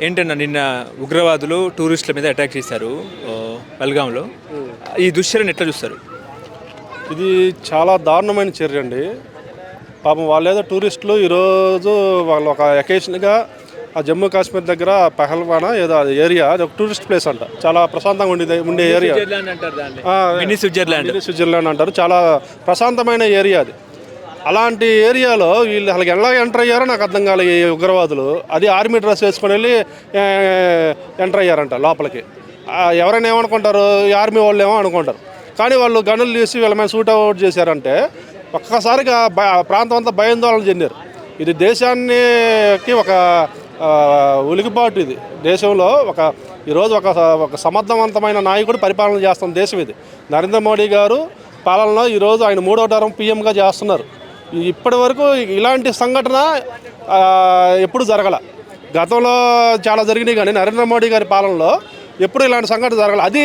ఏంటన్నా నిన్న ఉగ్రవాదులు టూరిస్టుల మీద అటాక్ చేశారు పల్గాంలో ఈ దుశ్చర్యను ఎట్లా చూస్తారు? ఇది చాలా దారుణమైన చర్య అండి. పాపం వాళ్ళేదో టూరిస్టులు ఈరోజు వాళ్ళు ఒక అకేషన్గా ఆ జమ్మూ కాశ్మీర్ దగ్గర పెహల్వానా ఏదో ఏరియా అది ఒక టూరిస్ట్ ప్లేస్ అంట. చాలా ప్రశాంతంగా ఉండేది ఉండే ఏరియా. స్విట్జర్లాండ్ స్విట్జర్లాండ్ అంటారు. చాలా ప్రశాంతమైన ఏరియా అది. అలాంటి ఏరియాలో వీళ్ళు అసలు ఎలా ఎంటర్ అయ్యారో నాకు అర్థం కాలే ఈ ఉగ్రవాదులు. అది ఆర్మీ డ్రెస్ వేసుకొని వెళ్ళి ఎంటర్ అయ్యారంట లోపలికి. ఎవరైనా ఏమనుకుంటారు? ఈ ఆర్మీ వాళ్ళు ఏమో అనుకుంటారు. కానీ వాళ్ళు గనులు తీసి వీళ్ళ మీద షూట్ అవుట్ చేశారంటే ఒక్కసారిగా ప్రాంతం అంతా భయాందోళన చెందారు. ఇది దేశానికి ఒక ఉలికిపాటు ఇది. దేశంలో ఒక ఈరోజు ఒక ఒక సమర్థవంతమైన నాయకుడు పరిపాలన చేస్తున్న దేశం ఇది. నరేంద్ర మోడీ గారు పాలనలో ఈరోజు ఆయన మూడో తరం పీఎంగా చేస్తున్నారు. ఇప్పటి వరకు ఇలాంటి సంఘటన ఎప్పుడు జరగల. గతంలో చాలా జరిగినాయి కానీ నరేంద్ర మోడీ గారి పాలనలో ఎప్పుడు ఇలాంటి సంఘటన జరగల. అది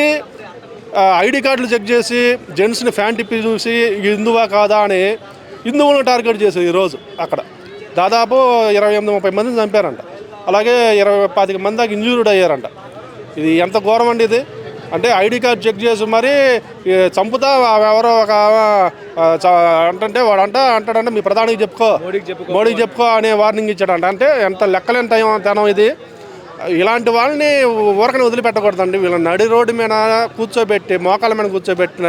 ఐడి కార్డులు చెక్ చేసి జెంట్స్ని ఫ్యాన్ టిప్పి చూసి హిందువా కాదా అని హిందువులను టార్గెట్ చేసేది ఈరోజు అక్కడ. దాదాపు ఇరవై ఎనిమిది ముప్పై మందిని చంపారంట. అలాగే ఇరవై పాతిక మంది దాకా ఇంజూర్డ్ అయ్యారంట. ఇది ఎంత ఘోరం అండి ఇది? అంటే ఐడి కార్డ్ చెక్ చేసి మరి చంపుతా ఎవరో ఒక అంటుంటే వాడు అంట అంటాడంటే మీ ప్రధానికి చెప్పుకో. మోడీకి చెప్పుకో. అనే వార్నింగ్ ఇచ్చాడంట. అంటే ఎంత లెక్కలేని టైం తనం ఇది. ఇలాంటి వాళ్ళని ఊరకని వదిలిపెట్టకూడదండి. వీళ్ళని నడి రోడ్డు మీద కూర్చోబెట్టి మోకాల మీద కూర్చోబెట్టిన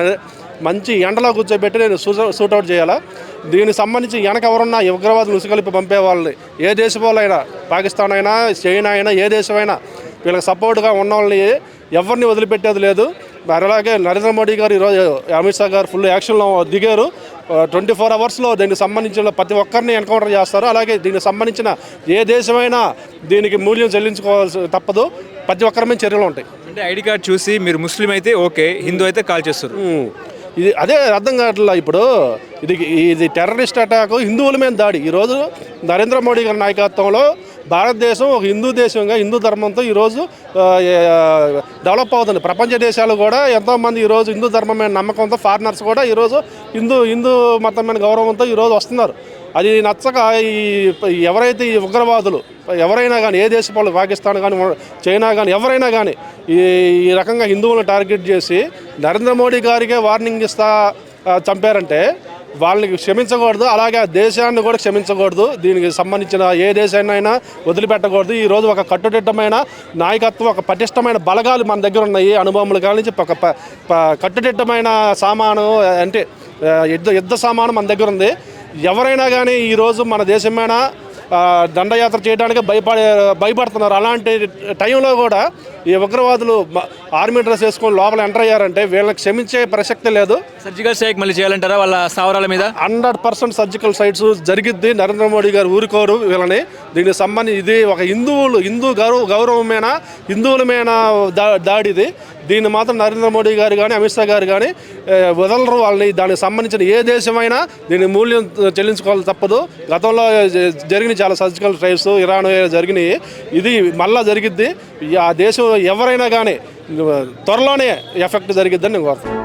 మంచి ఎండలో కూర్చోబెట్టి నేను సూట్ అవుట్ చేయాలా? దీనికి సంబంధించి వెనక ఎవరున్నా ఉగ్రవాదులు ఉసుగలిపి పంపే వాళ్ళని ఏ దేశం వాళ్ళైనా పాకిస్తాన్ అయినా చైనా అయినా ఏ దేశమైనా వీళ్ళకి సపోర్ట్గా ఉన్న వాళ్ళని ఎవరిని వదిలిపెట్టేది లేదు. మరి అలాగే నరేంద్ర మోడీ గారు ఈరోజు అమిత్ షా గారు ఫుల్ యాక్షన్లో దిగారు. ట్వంటీ ఫోర్ అవర్స్లో దీనికి సంబంధించిన ప్రతి ఒక్కరిని ఎన్కౌంటర్ చేస్తారు. అలాగే దీనికి సంబంధించిన ఏ దేశమైనా దీనికి మూల్యం చెల్లించుకోవాల్సి తప్పదు. ప్రతి ఒక్కరి మీద చర్యలు ఉంటాయి. అంటే ఐడి కార్డ్ చూసి మీరు ముస్లిం అయితే ఓకే హిందూ అయితే కాల్ చేస్తారు. ఇది అదే అర్థం కావట్లా ఇప్పుడు? ఇది ఇది టెర్రరిస్ట్ అటాక్ హిందువుల మీద దాడి. ఈరోజు నరేంద్ర మోడీ గారి నాయకత్వంలో భారతదేశం ఒక హిందూ దేశంగా హిందూ ధర్మంతో ఈరోజు డెవలప్ అవుతుంది. ప్రపంచ దేశాలు కూడా ఎంతోమంది ఈరోజు హిందూ ధర్మం నమ్మకంతో ఫారినర్స్ కూడా ఈరోజు హిందూ హిందూ మతమైన గౌరవంతో ఈరోజు వస్తున్నారు. అది నచ్చక ఈ ఎవరైతే ఈ ఉగ్రవాదులు ఎవరైనా కానీ ఏ దేశ వాళ్ళు పాకిస్తాన్ కానీ చైనా కానీ ఎవరైనా కానీ ఈ ఈ రకంగా హిందువులను టార్గెట్ చేసి నరేంద్ర మోడీ గారికే వార్నింగ్ ఇస్తా చంపారంటే వాళ్ళని క్షమించకూడదు అలాగే ఆ దేశాన్ని కూడా క్షమించకూడదు. దీనికి సంబంధించిన ఏ దేశాన్నైనా వదిలిపెట్టకూడదు. ఈరోజు ఒక కట్టుదిట్టమైన నాయకత్వం ఒక పటిష్టమైన బలగాలు మన దగ్గర ఉన్నాయి. అనుభవములు కానీ ఒక కట్టుదిట్టమైన సామాను అంటే యుద్ధ యుద్ధ సామాను మన దగ్గర ఉంది. ఎవరైనా కానీ ఈరోజు మన దేశమైన దండయాత్ర చేయడానికి భయపడే భయపడుతున్నారు. అలాంటి టైంలో కూడా ఈ ఉగ్రవాదులు ఆర్మీ డ్రెస్ వేసుకొని లోపల ఎంటర్ అయ్యారంటే వీళ్ళని క్షమించే ప్రసక్తి లేదు. సర్జికల్ స్ట్రైక్ మళ్ళీ చేయాలంటారా వాళ్ళ స్థావరాల మీద? హండ్రెడ్ పర్సెంట్ సర్జికల్ సైట్స్ జరిగిద్ది. నరేంద్ర మోడీ గారు ఊరుకోరు వీళ్ళని. దీనికి సంబంధించి ఇది ఒక హిందువులు హిందూ గౌరవ గౌరవమైన హిందువుల మీద దా దాడిది దీన్ని మాత్రం నరేంద్ర మోడీ గారు కానీ అమిత్ షా గారు కానీ వదలరు వాళ్ళని. దానికి సంబంధించిన ఏ దేశమైనా దీని మూల్యం చెల్లించుకోవాలి తప్పదు. గతంలో జరిగిన చాలా సర్జికల్ స్ట్రైక్స్ ఇరాన్ జరిగినాయి. ఇది మళ్ళా జరిగిద్ది. ఆ దేశం ఎవరైనా కానీ త్వరలోనే ఎఫెక్ట్ జరిగిద్దని నేను కోరుతాను